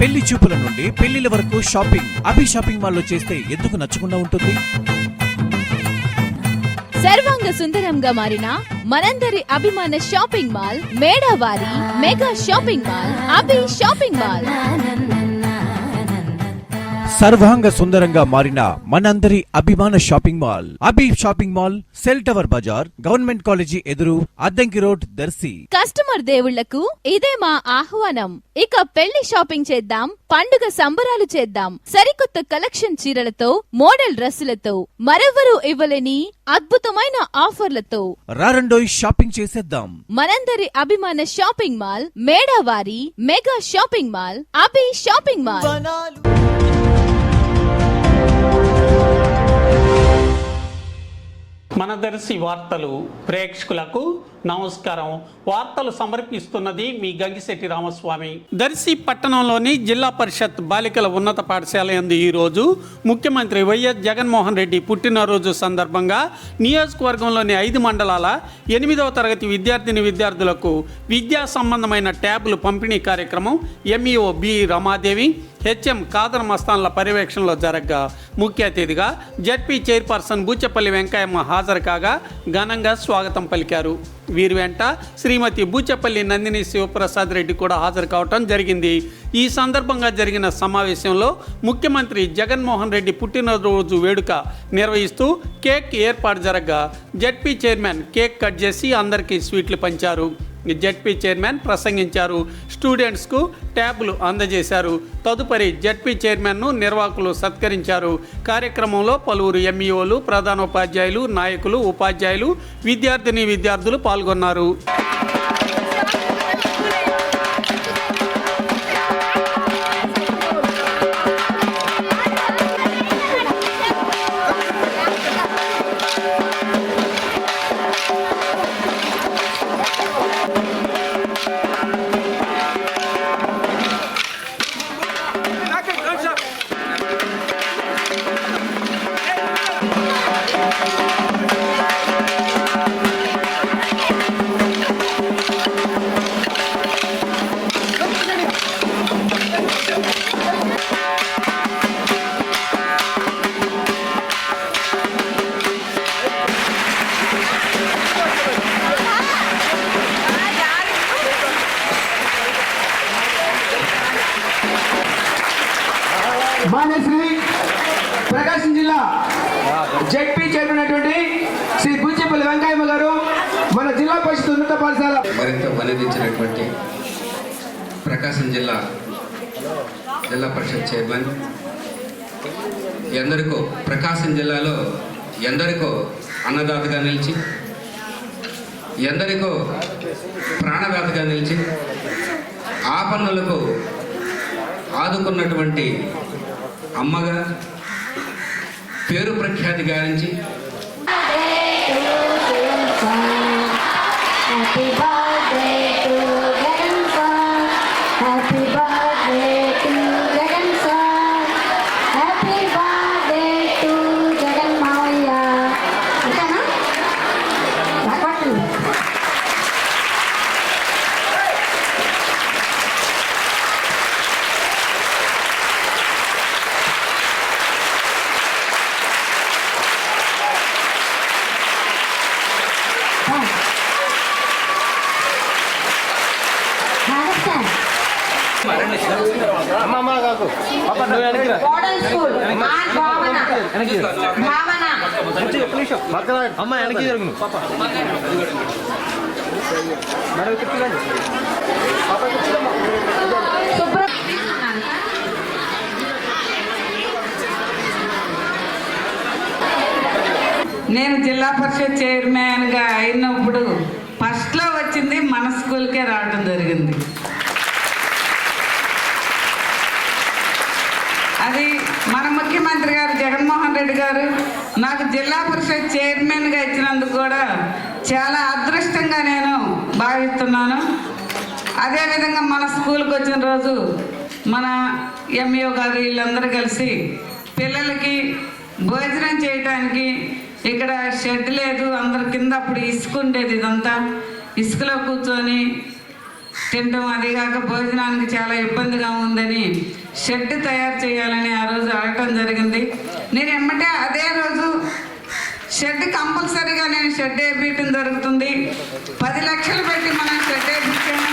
పెళ్ళి చూపుల నుండి పెళ్ళిల వరకు షాపింగ్. అభి షాపింగ్ మాల్లో చేస్తే ఎందుకు నచ్చకుండా ఉంటుంది? సర్వాంగ సుందరంగా మారిన మనందరి అభిమాన shopping mall మేడావారి mega shopping mall Abhi shopping mall. సర్వాంగ సుందరంగా మారిన మనందరి అభిమాన shopping mall. Abhi shopping mall cell tower Bazar government college ఎదురు అద్దంకి రోడ్ దర్శి. కస్టమర్ దేవుళ్ళకు ఇదే మా ఆహ్వానం. ఇక పెళ్ళి షాపింగ్ చేద్దాం పండుగ సంబరాలు చేద్దాం. సరికొత్త కలెక్షన్ చీరలతో మోడల్ డ్రెస్సులతో మరెవ్వరూ ఇవ్వలేని అద్భుతమైన ఆఫర్లతో. రారండోయ్ షాపింగ్ చేసేద్దాం. మనందరి అభిమాన shopping mall మేడావారి mega shopping mall Abhi shopping mall. మనదర్శి వార్తలు ప్రేక్షకులకు నమస్కారం. వార్తలు సమర్పిస్తున్నది మీ గంగిశెట్టి రామస్వామి. దర్శి పట్టణంలోని జిల్లా పరిషత్ బాలికల ఉన్నత పాఠశాల యందు ఈరోజు ముఖ్యమంత్రి వైఎస్ జగన్మోహన్ రెడ్డి పుట్టినరోజు సందర్భంగా నియోజకవర్గంలోని ఐదు మండలాల ఎనిమిదవ తరగతి విద్యార్థిని విద్యార్థులకు విద్యా సంబంధమైన ట్యాబ్లు పంపిణీ కార్యక్రమం MEO B Ramadevi HM Khadar మస్తాన్ల పర్యవేక్షణలో జరగ్గా ముఖ్య అతిథిగా జడ్పీ చైర్పర్సన్ బూచపల్లి వెంకయ్యమ్మ హాజరు కాగా ఘనంగా స్వాగతం పలికారు. వీరి వెంట శ్రీమతి బూచపల్లి నందిని శివప్రసాద్ రెడ్డి కూడా హాజరు కావటం జరిగింది. ఈ సందర్భంగా జరిగిన సమావేశంలో ముఖ్యమంత్రి జగన్మోహన్ రెడ్డి పుట్టినరోజు వేడుక నిర్వహిస్తూ కేక్ ఏర్పాటు జరగ్గా. జడ్పీ చైర్మన్ కేక్ కట్ చేసి అందరికీ స్వీట్లు పంచారు. జెడ్పీ చైర్మన్ ప్రసంగించారు. స్టూడెంట్స్కు ట్యాబ్లు అందజేశారు. తదుపరి జెడ్పీ చైర్మన్ను నిర్వాహకులు సత్కరించారు. కార్యక్రమంలో పలువురు ఎంఈఓలు ప్రధానోపాధ్యాయులు నాయకులు ఉపాధ్యాయులు విద్యార్థిని విద్యార్థులు పాల్గొన్నారు. మాన్యశ్రీ ప్రకాశం జిల్లా జడ్పీ చైర్మన్ అయినటువంటి శ్రీ బుచ్చిపల్లి వెంకయ్యమ్మ గారు మన జిల్లా పరిషత్ ఉన్నత పాఠశాల. మరింత వనదించినటువంటి ప్రకాశం జిల్లా జిల్లా పరిషత్ చైర్మన్. ఎందరికో ప్రకాశం జిల్లాలో ఎందరికో అన్నదాతగా నిలిచి ఎందరికో ప్రాణదాతగా నిలిచి ఆపన్నులకు ఆదుకున్నటువంటి అమ్మగా పేరు ప్రఖ్యాతి గారించి Happy birthday. మోడల్ స్కూల్ మా భావన. భావన. అమ్మ వెనక్కి జరుగును నేను జిల్లా పరిషత్ చైర్మన్గా అయినప్పుడు ఫస్ట్లో వచ్చింది మన స్కూల్కే రావడం జరిగింది అది మన ముఖ్యమంత్రి గారు జగన్మోహన్ రెడ్డి గారు నాకు జిల్లా పరిషత్ చైర్మన్గా ఇచ్చినందుకు కూడా చాలా అదృష్టంగా నేను భావిస్తున్నాను. అదేవిధంగా మన స్కూల్కి వచ్చిన రోజు మన ఎంఈఓ గారు వీళ్ళందరూ కలిసి పిల్లలకి భోజనం చేయటానికి ఇక్కడ షెడ్ లేదు అందరి కింద అప్పుడు ఇసుక ఉండేది ఇదంతా. ఇసుకలో కూర్చొని తినడం అదిగాక భోజనానికి చాలా ఇబ్బందిగా ఉందని షెడ్ తయారు చేయాలని ఆ రోజు అడగటం జరిగింది. నేను ఎమ్మటే అదే రోజు షెడ్ కంపల్సరీగా నేను షెడ్ వేపించడం జరుగుతుంది. పది లక్షలు పెట్టి మనం షెడ్ వేపించాము